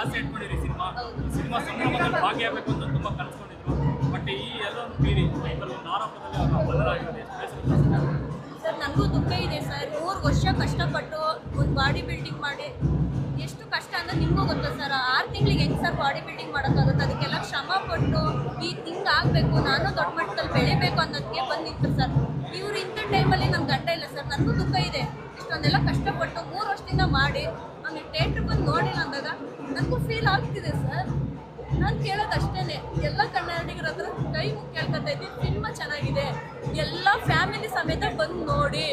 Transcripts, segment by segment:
ಆಸೆ ಇಟ್ಕೊಂಡಿರಿ cinema? Cinema ಸಂಭ್ರಮದಲ್ಲಿ ಭಾಗಿಯಾಗಬೇಕು ಅಂತ ತುಂಬಾ ಕನಸ್ಕೊಂಡಿದ್ರು ಬಟ್ ಈ ಎಲ್ಲವನ್ನು ಮೀರಿ ಕೆಲವೊಂದು ಆರೋಪದಲ್ಲಿ ಅವರ ಬದಲಾಗಿದೆ? ಸರ್, ನನಗೂ ದುಃಖ ಇದೆ ಸರ್. ಮೂರು ವರ್ಷ ಕಷ್ಟಪಟ್ಟು ಒಂದು ಬಾಡಿ ಬಿಲ್ಡಿಂಗ್ ಮಾಡಿ ಎಷ್ಟು ಕಷ್ಟ ಅಂದ್ರೆ ನಿಮಗೂ ಗೊತ್ತಾ ಸರ್? ಆರು ತಿಂಗಳಿಗೆ ಹೆಂಗೆ ಸರ್ ಬಾಡಿ ಬಿಲ್ಡಿಂಗ್ ಮಾಡೋಕ್ಕಾಗುತ್ತೆ? ಅದಕ್ಕೆಲ್ಲ ಶ್ರಮ ಪಟ್ಟು ಈ ತಿಂಗ್ ಆಗಬೇಕು, ನಾನು ದೊಡ್ಡ ಮಟ್ಟದಲ್ಲಿ ಬೆಳಿಬೇಕು ಅನ್ನೋದಕ್ಕೆ ಬಂದಿತ್ತು ಸರ್. ಇವ್ರು ಇಂಥ ಟೈಮಲ್ಲಿ ನನ್ನ ಗಂಡ ಇಲ್ಲ ಸರ್. ನನಗೂ ದುಃಖ ಇದೆ. ಇಷ್ಟೊಂದೆಲ್ಲ ಕಷ್ಟಪಟ್ಟು ಮೂರು ವರ್ಷದಿಂದ ಮಾಡಿ ಫೀಲ್ ಆಗ್ತಿದೆ ಸರ್? ನಾನು ಕೇಳೋದು ಅಷ್ಟೇ ಎಲ್ಲ ಕನ್ನಡಿಗರ ಹತ್ರ ಕೈ ಕೇಳ್ಕೊತಾ ಇದ್ದೀನಿ ಸಿನಿಮಾ ಚೆನ್ನಾಗಿದೆ. ಎಲ್ಲ ಫ್ಯಾಮಿಲಿ ಸಮೇತ ಬಂದು ನೋಡಿ,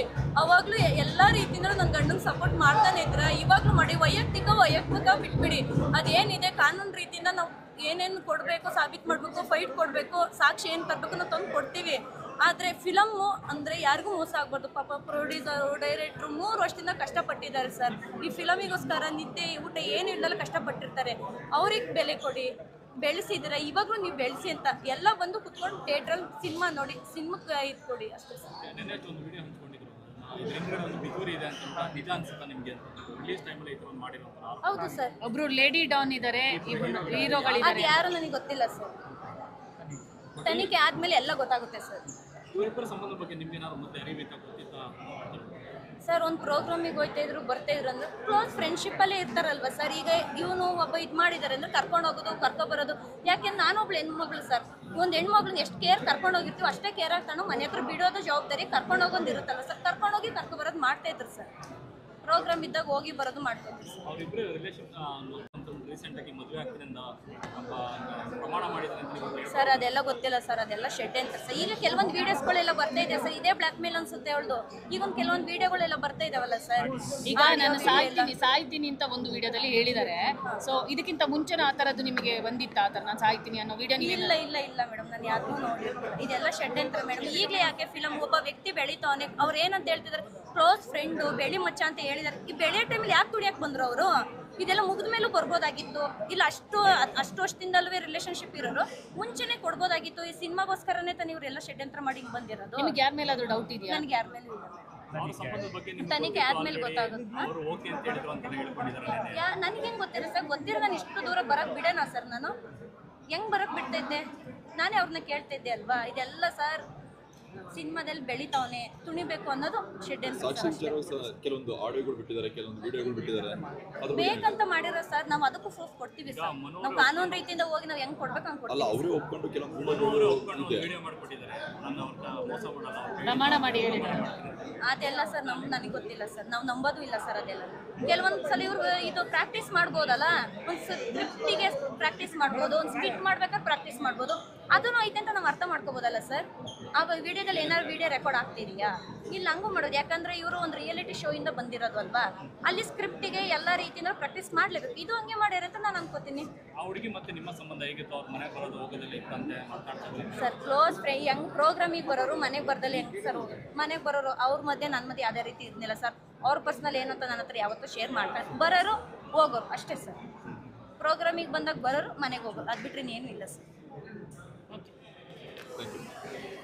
ಅವಾಗಲೂ ಎಲ್ಲ ರೀತಿಯಿಂದ ನನ್ನ ಗಂಡನ ಸಪೋರ್ಟ್ ಮಾಡ್ತಾನೆ ಇದ್ರ, ಇವಾಗಲೂ ಮಾಡಿ, ವೈಯಕ್ತಿಕ ವೈಯಕ್ತಿಕ ಬಿಟ್ಬಿಡಿ. ಅದೇನಿದೆ, ಕಾನೂನು ರೀತಿಯಿಂದ ನಾವು ಏನೇನು ಕೊಡಬೇಕು, ಸಾಬೀತು ಮಾಡಬೇಕು ಫೈಟ್ ಕೊಡಬೇಕು, ಸಾಕ್ಷಿ ಏನು ತರಬೇಕು ನಾವು ತಂದು ಕೊಡ್ತೀವಿ. ಆದರೆ ಫಿಲಮ್ಮು ಅಂದರೆ ಯಾರಿಗೂ ಮೋಸ ಆಗ್ಬಾರ್ದು. ಪಾಪ ಪ್ರೊಡ್ಯೂಸರು ಡೈರೆಕ್ಟ್ರು ಮೂರು ವರ್ಷದಿಂದ ಕಷ್ಟಪಟ್ಟಿದ್ದಾರೆ ಸರ್ ಈ ಫಿಲಮಿಗೋಸ್ಕರ ನಿದ್ದೆ ಊಟ ಏನು ಇಲ್ದಲ್ಲ ಕಷ್ಟಪಟ್ಟಿರ್ತಾರೆ. ಅವ್ರಿಗೆ ಬೆಲೆ ಕೊಡಿ ಬೆಳೆಸಿದ್ದೀರ ಇವಾಗಲೂ ನೀವು ಬೆಳೆಸಿ ಅಂತ ಎಲ್ಲ ಬಂದು ಕುತ್ಕೊಂಡು ಥಿಯೇಟ್ರಲ್ಲಿ ಸಿನಿಮಾ ನೋಡಿ ಸಿನಿಮಾಕ್ಕೆ ಇದು ಕೊಡಿ ಅಷ್ಟೇ ಸರ್ ಒಂದು ವಿಡಿಯೋ ಹಂಚ್ಕೊಂಡಿದ್ರು. ಇದ್ರ ಒಂದು ಪಿತೂರಿ ಇದೆ ಅಂತ ನಿಜ ನಿಮಗೆ ಅಂತ. ರಿಲೀಸ್ ಟೈಮಲ್ಲಿ ಈ ಥರ ಒಂದು ಮಾಡಿರುವಂಥ ಹೌದು ಸರ್ ಒಬ್ರು ಲೇಡಿ ಡಾನ್ ಇದ್ದಾರೆ ಹೀರೋಗಳು ಅದು ಯಾರು ನನಗೆ ಗೊತ್ತಿಲ್ಲ ಸರ್ ತನಿಖೆ ಆದಮೇಲೆ ಎಲ್ಲ ಗೊತ್ತಾಗುತ್ತೆ ಸರ್ ಇವರಿಬ್ಬರ ಸಂಬಂಧ ಬಗ್ಗೆ ನಿಮ್ಗೆ ಏನಾದ್ರು ಮತ್ತೆ ಗೊತ್ತಿತ್ತಾ ಸರ್ ಒಂದು ಪ್ರೋಗ್ರಾಮಿಗೆ ಹೋಗ್ತಾ ಇದ್ರು ಬರ್ತಾ ಇದ್ರು ಅಂದ್ರೆ ಕ್ಲೋಸ್ ಫ್ರೆಂಡ್ಶಿಪ್ಪಲ್ಲೇ ಇರ್ತಾರಲ್ವ ಸರ್? ಈಗ ಇವನು ಒಬ್ಬ ಇದು ಮಾಡಿದಾರೆ ಅಂದ್ರೆ ಕರ್ಕೊಂಡು ಹೋಗೋದು ಕರ್ಕೊ ಬರೋದು. ಯಾಕೆಂದ್ರೆ ನಾನೊಬ್ಳು ಹೆಣ್ಮಗಳು ಸರ್. ಒಂದು ಹೆಣ್ಮಗ್ಳನ್ನ ಎಷ್ಟು ಕೇರ್ ಕರ್ಕೊಂಡು ಹೋಗಿರ್ತೀವಿ ಅಷ್ಟೇ ಕೇರ್ ಆಗ್ತಾನು ಮನೆ ಹತ್ರ ಬಿಡೋದು ಜವಾಬ್ದಾರಿ ಕರ್ಕೊಂಡು ಹೋಗೋದು ಇರುತ್ತಲ್ಲ ಸರ್? ಕರ್ಕೊಂಡು ಹೋಗಿ ಕರ್ಕೊ ಬರೋದು ಮಾಡ್ತಾ ಇದ್ರು ಸರ್. ಪ್ರೋಗ್ರಾಮ್ ಇದ್ದಾಗ ಹೋಗಿ ಬರೋದು ಮಾಡ್ತಾ ಇದ್ರು ಸರ್. ಅವರಿಬ್ಬರು ರೀಸೆಂಟ್ ಆಗಿ ಮದುವೆ ಆಗ್ತೀನಿ ಅಂತ ಪ್ರಮಾಣ ಮಾಡಿದ್ದಾರೆ ಅಂತ ನೀವು ಹೇಳ್ಬೋದು. ಸರ್ ಅದೆಲ್ಲ ಗೊತ್ತಿಲ್ಲ ಸರ್ ಅದೆಲ್ಲ ಶೆಡ್ ಅಂತ. ಸರ್ ಈಗ ಕೆಲವೊಂದು ವಿಡಿಯೋಸ್ಗಳೆಲ್ಲ ಬರ್ತಾ ಇದೆ ಸರ್. ಇದೇ ಬ್ಲಾಕ್ ಮೇಲ್ ಅನ್ಸುತ್ತೆ ಅವಳದು. ಈಗ ಒಂದು ಕೆಲವೊಂದು ವಿಡಿಯೋಗಳೆಲ್ಲ ಬರ್ತಾ ಇದಾವಲ್ಲ ಸರ್? ಈಗ ನಾನು ಸಾಯ್ತೀನಿ ಸಾಯ್ತೀನಿ ಅಂತ ಒಂದು ವಿಡಿಯೋದಲ್ಲಿ ಹೇಳಿದ್ದಾರೆ. ಸೊ ಇದಕ್ಕಿಂತ ಮುಂಚೆನ ಆ ಥರದ್ದು ನಿಮಗೆ ಬಂದಿತ್ತ? ಆ ಥರ ನಾನು ಸಾಯ್ತೀನಿ ಅನ್ನೋ ವಿಡಿಯೋ ಇಲ್ಲ ಇಲ್ಲ ಇಲ್ಲ ಮೇಡಮ್ ನಾನು ಯಾರನ್ನೂ ನೋಡಿ ಇದೆಲ್ಲ ಶೆಡ್ ಅಂತ ಮೇಡಮ್. ಈಗಲೇ ಯಾಕೆ ಫಿಲಮ್ ಒಬ್ಬ ವ್ಯಕ್ತಿ ಬೆಳಿತಾವನೆ ಅವ್ರು ಏನಂತ ಹೇಳ್ತಿದ್ದಾರೆ ಕ್ಲೋಸ್ ಫ್ರೆಂಡು ಬೆಳಿ ಮಚ್ಚ ಅಂತ ಹೇಳಿದ್ದಾರೆ ಈ ಬೆಳೆಯೋ ಟೈಮಲ್ಲಿ ಯಾಕೆ ದುಡಿಯಕ್ಕೆ ಬಂದ್ರು ಅವರು? ಇದೆಲ್ಲ ಮುಗಿದ ಮೇಲೂ ಬರ್ಬೋದಾಗಿತ್ತು ಇಲ್ಲ ಅಷ್ಟು ಅಷ್ಟು ವರ್ಷದಿಂದಲೂ ರಿಲೇಶನ್ಶಿಪ್ ಇರೋರು ಮುಂಚೆನೆ ಕೊಡ್ಬೋದಾಗಿತ್ತು. ಈ ಸಿನಿಮಾಗೋಸ್ಕರನೇ ತಾನು ಇವರೆಲ್ಲ ಷಡ್ಯಂತ್ರ ಮಾಡಿ ಹಿಂಗ್ ಬಂದಿರೋದು. ನಿಮ್ಗೆ ಯಾರ ಮೇಲೆ ಡೌಟ್ ಇದೆಯಾ? ನನಗೆ ಯಾರ ಮೇಲೆ ಇಲ್ಲ ತನಿಖೆ ಆದ್ಮೇಲೆ ಗೊತ್ತಾಗುತ್ತೆ? ಅವರು ಓಕೆ ಅಂತ ಹೇಳಿದ್ರು ಅಂತ ಹೇಳ್ಕೊಂಡಿದ್ದಾರೆ ನೆನ್ನೆ. ಯಾ ನನಗೇನು ಗೊತ್ತಿಲ್ಲ ಸರ್? ಗೊತ್ತಿರೋ ನಾನು ಇಷ್ಟು ದೂರ ಬರಕ್ ಬಿಡೋಣ ಸರ್ ನಾನು? ಹೆಂಗ್ ಬರಕ್ ಬಿಡ್ತೈತೆ ನಾನೇ ಅವ್ರನ್ನ ಕೇಳ್ತಿದ್ದೆ ಅಲ್ವಾ? ಇದೆಲ್ಲ ಸರ್ ಸಿನಿಮಾದಲ್ಲಿ ಬೆಳಿತಾವನೆ ತುಣಿಬೇಕು ಅನ್ನೋದು ಶೆಡ್ ಸಾಕ್ಷಾತ್ಕಾರವು ಸಹ ಕೆಲವೊಂದು ಆಡಿಯೋಗಳು ಬಿಟ್ಟಿದ್ದಾರೆ ಕೆಲವೊಂದು ವಿಡಿಯೋಗಳು ಬಿಟ್ಟಿದ್ದಾರೆ. ಅದ್ರ ಬಗ್ಗೆ ಬೇಕಂತ ಮಾಡಿರೋ ಸರ್ ನಾವು ಅದಕ್ಕೂ ಪ್ರೂಫ್ ಕೊಡ್ತೀವಿ ಸರ್. ನಾವು ಕಾನೂನು ರೀತಿಯಿಂದ ಹೋಗಿ ನಾವು ಹೆಂಗ್ ಕೊಡ್ಬೇಕು ಹಂಗ್ ಅಲ್ಲ ಕೊಡ್ತೀವಿ ಅವರೇ ಒಪ್ಕೊಂಡು ಕೆಲವೊಂದು ಅವರು ವಿಡಿಯೋಗಳು ಒಪ್ಕೊಂಡು ಇದೆ ವಿಡಿಯೋ ಮಾಡಿಕೊಟ್ಟಿದ್ದಾರೆ. ನನ್ನ ಅವ್ರನ್ನ ಮೋಸ ಮಾಡಲ್ಲ ಪ್ರಮಾಣ ಮಾಡಿ ಹೇಳಿದ್ದಾರೆ ಅದೆಲ್ಲ ಸರ್ ನಮ್ ನನಗೆ ಗೊತ್ತಿಲ್ಲ ಸರ್. ನಾವು ನಂಬೋದು ಇಲ್ಲ ಸರ್ ಅದೆಲ್ಲ. ಕೆಲವೊಂದು ಸಲ ಇವ್ರು ಇದು ಪ್ರಾಕ್ಟೀಸ್ ಮಾಡ್ಬೋದಲ್ಲ? ಒಂದು ಸ್ಕ್ರಿಪ್ಟಿಗೆ ಪ್ರಾಕ್ಟೀಸ್ ಮಾಡ್ಬೋದು ಒಂದು ಸ್ಕಿಟ್ ಮಾಡ್ಬೇಕಾದ್ರೆ ಪ್ರಾಕ್ಟೀಸ್ ಮಾಡ್ಬೋದು. ಅದನ್ನು ಐತೆ ಅಂತ ನಾವು ಅರ್ಥ ಮಾಡ್ಕೋಬೋದಲ್ಲ ಸರ್? ಆ ವಿಡಿಯೋದಲ್ಲಿ ಏನಾದ್ರು ವಿಡಿಯೋ ರೆಕಾರ್ಡ್ ಆಗ್ತಿದೆಯಾ ಇಲ್ಲಿ ಹಂಗೂ ಮಾಡೋದು ಯಾಕಂದ್ರೆ ಇವರು ಒಂದು ರಿಯಾಲಿಟಿ ಶೋ ಇಂದ ಬಂದಿರೋದು ಅಲ್ವಾ? ಅಲ್ಲಿ ಸ್ಕ್ರಿಪ್ಟಿಗೆ ಎಲ್ಲ ರೀತಿಯಿಂದ ಪ್ರಾಕ್ಟೀಸ್ ಮಾಡ್ಲೇಬೇಕು. ಇದು ಹಂಗೆ ಮಾಡ್ಯಾರ ಅಂತ ನಾನು ಅನ್ಕೋತೀನಿ. ಸರ್ ಕ್ಲೋಸ್ ಫ್ರೆಂಡ್ ಹೆಂಗ್ ಪ್ರೋಗ್ರಾಮಿಗೆ ಬರೋರು ಮನೆಗೆ ಬರ್ದಲ್ಲಿ ಹೆಂಗ್ ಸರ್ ಮನೆಗೆ ಬರೋರು ಅವ್ರ ಮಧ್ಯೆ ನನ್ನ ಮಧ್ಯೆ ಯಾವುದೇ ರೀತಿ ಇದ್ನಿಲ್ಲ ಸರ್. ಅವ್ರ ಪರ್ಸ್ನಲ್ ಏನಂತ ನನ್ನ ಹತ್ರ ಯಾವತ್ತೂ ಶೇರ್ ಮಾಡ್ತಾರೆ ಬರೋರು ಹೋಗೋರು ಅಷ್ಟೇ ಸರ್. ಪ್ರೋಗ್ರಾಮಿಗೆ ಬಂದಾಗ ಬರೋರು ಮನೆಗೆ ಹೋಗೋರು. ಅದು ಬಿಟ್ರೆ ಇನ್ನೇನು ಇಲ್ಲ ಸರ್. Yeah.